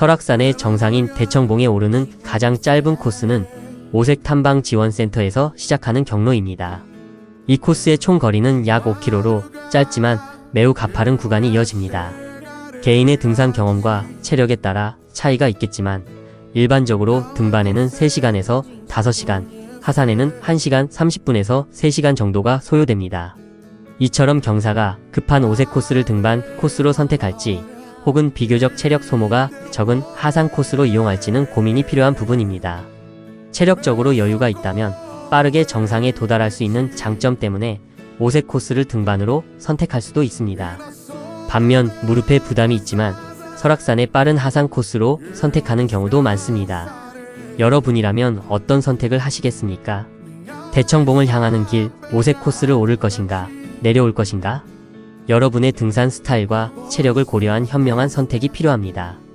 설악산의 정상인 대청봉에 오르는 가장 짧은 코스는 오색 탐방 지원센터에서 시작하는 경로입니다. 이 코스의 총 거리는 약 5km로 짧지만 매우 가파른 구간이 이어집니다. 개인의 등산 경험과 체력에 따라 차이가 있겠지만 일반적으로 등반에는 3시간에서 5시간, 하산에는 1시간 30분에서 3시간 정도가 소요됩니다. 이처럼 경사가 급한 오색 코스를 등반 코스로 선택할지 혹은 비교적 체력 소모가 적은 하산 코스로 이용할지는 고민이 필요한 부분입니다. 체력적으로 여유가 있다면 빠르게 정상에 도달할 수 있는 장점 때문에 오색 코스를 등반으로 선택할 수도 있습니다. 반면 무릎에 부담이 있지만 설악산의 빠른 하산 코스로 선택하는 경우도 많습니다. 여러분이라면 어떤 선택을 하시겠습니까? 대청봉을 향하는 길 오색 코스를 오를 것인가, 내려올 것인가? 여러분의 등산 스타일과 체력을 고려한 현명한 선택이 필요합니다.